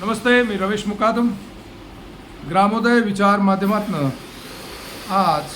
नमस्ते मी रमेश मुकादम ग्रामोदय विचार माध्यमातनं. आज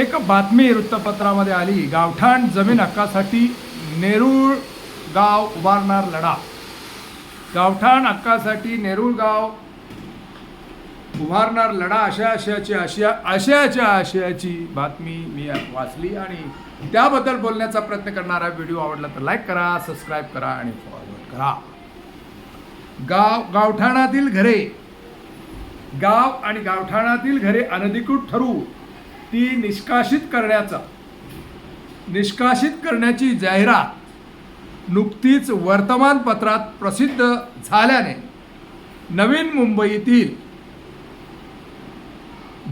एक बातमी वृत्तपत्रामध्ये आली गावठाण जमीन हक्कासाठी नेरूळ गाव उभारणार लढा. गावठाण हक्कासाठी नेरूळ गाव उभारणार लढा अशा आशयाची आशया आशयाच्या आशयाची बातमी मी वाचली आणि त्याबद्दल बोलण्याचा प्रयत्न करणारा व्हिडिओ आवडला तर लाईक करा सबस्क्राईब करा आणि फॉरवर्ड करा. गाव गावठाणातील घरे. गाव आणि गावठाणातील घरे अनधिकृत ठरू ती निष्कासित करण्याचा. निष्कासित करण्याची जाहिरात नुकतीच वर्तमानपत्रात प्रसिद्ध झाल्याने नवीन मुंबईतील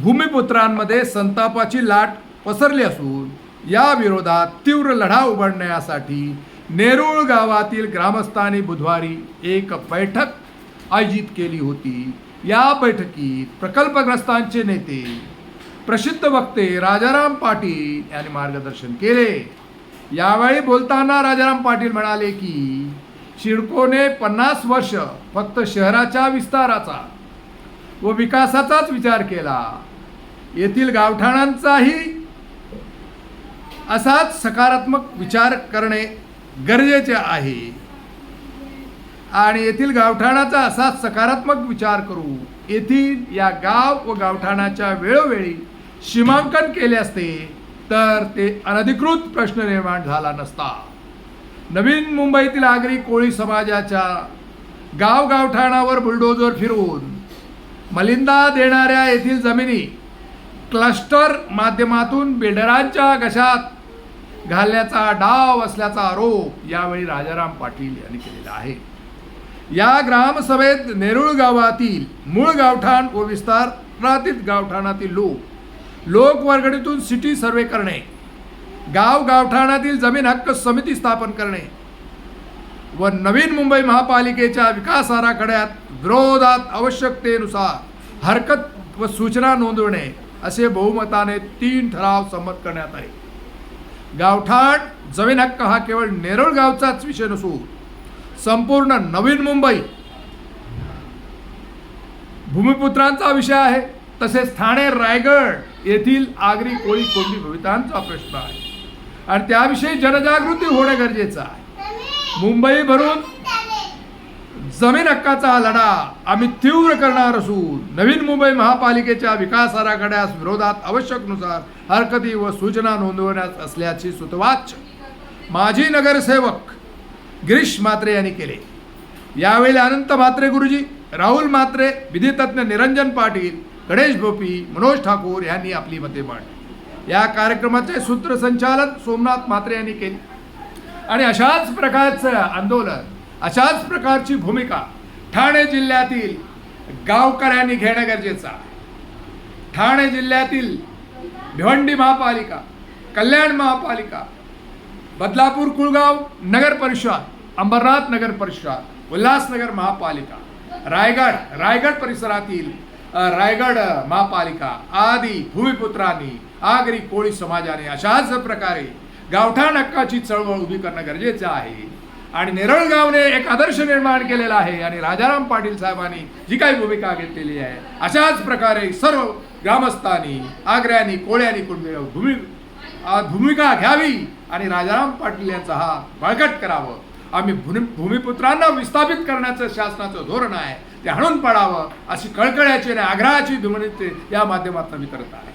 भूमिपुत्रांमध्ये संतापाची लाट पसरली असून या विरोधात तीव्र लढा उभारण्यासाठी नेरूळ गावातील ग्रामस्थांनी बुधवारी एक बैठक आयोजित केली होती. या बैठकीत प्रकल्पग्रस्तांचे नेते प्रसिद्ध वक्ते राजाराम पाटील यांनी मार्गदर्शन केले. यावेळी बोलताना राजाराम पाटील म्हणाले की शिडकोने पन्नास वर्ष फक्त शहराच्या विस्ताराचा व विकासाचाच विचार केला. येथील गावठाणांचाही असाच सकारात्मक विचार करणे गरजेचे आहे. आणि येथील गावठाणाचा असा सकारात्मक विचार करू येथील या गाव व गावठाणाच्या वेळोवेळी सीमांकन केले असते तर ते अनधिकृत प्रश्न निर्माण झाला नसता. नवीन मुंबईतील आगरी कोळी समाजाच्या गाव गावठाणावर बुलडोजर फिरून मलिंदा देणाऱ्या येथील जमिनी क्लस्टर माध्यमातून बिल्डरांच्या घशात घालण्याचा डाव असल्याचा आरोप यावेळी राजाराम पाटील यांनी केलेला आहे. या ग्रामसभेत नेरुळ गावातील मूळ गावठाण व विस्तारातील गावठाणातील लोक लोकवर्गणीतून सिटी सर्वे करणे गाव गावठाणातील जमीन हक्क समिती स्थापन करणे व नवीन मुंबई महापालिकेच्या विकास आराखड्यात विरोधात आवश्यकतेनुसार हरकत व सूचना नोंदवणे असे बहुमताने तीन ठराव संमत करण्यात आले. गावठाण जमीन हक्क हा केवळ नेरळ गावचाच विषय नसून संपूर्ण नवीन मुंबई भूमिपुत्रांचा विषय आहे. तसेच ठाणे रायगड येथील आगरी कोळी कोंडी भवितांचा प्रश्न आहे. आणि त्याविषयी जनजागृती होणे गरजेचं आहे. मुंबई भरून जमीन हक्काचा हा लढा आम्ही तीव्र करणार असून नवीन मुंबई महापालिकेच्या विकास आराखड्यास विरोधात आवश्यकनुसार हरकती व सूचना नोंदवण्यात असल्याची सुतवाच माजी नगरसेवक गिरीश मात्रे यांनी केले. यावेळी अनंत म्हात्रे गुरुजी राहुल म्हात्रे विधितज्ञ निरंजन पाटील गणेश भोपी मनोज ठाकूर यांनी आपली मते मांडली. या कार्यक्रमाचे सूत्रसंचालन सोमनाथ म्हात्रे यांनी केले. आणि अशाच प्रकारचं आंदोलन अशाच प्रकारची भूमिका ठाणे जिल्ह्यातील गावकऱ्यांनी घेणं गरजेचं आहे. ठाणे जिल्ह्यातील भिवंडी महापालिका कल्याण महापालिका बदलापूर कुळगाव नगर परिषद अंबरनाथ नगर परिषद उल्हासनगर महापालिका रायगड रायगड परिसरातील रायगड महापालिका आदी भूमिपुत्रांनी आगरी कोळी समाजाने अशाच प्रकारे गावठाण हक्काची चळवळ उभी करणं गरजेचं आहे. आणि नेरळगावने एक आदर्श निर्माण केलेला आहे. आणि राजाराम पाटील साहेबांनी जी काही भूमिका घेतलेली आहे अशाच प्रकारे सर्व ग्रामस्थांनी आग्र्यानी कोळ्यांनी कुंड भूमी भूमिका घ्यावी आणि राजाराम पाटील यांचा हा बळकट करावं. आम्ही भूमि भूमिपुत्रांना विस्थापित करण्याचं शासनाचं धोरण आहे ते हाणून पाडावं अशी कळकळ्याची आणि आग्रहाची धुमणी या माध्यमातून मी करत आहे.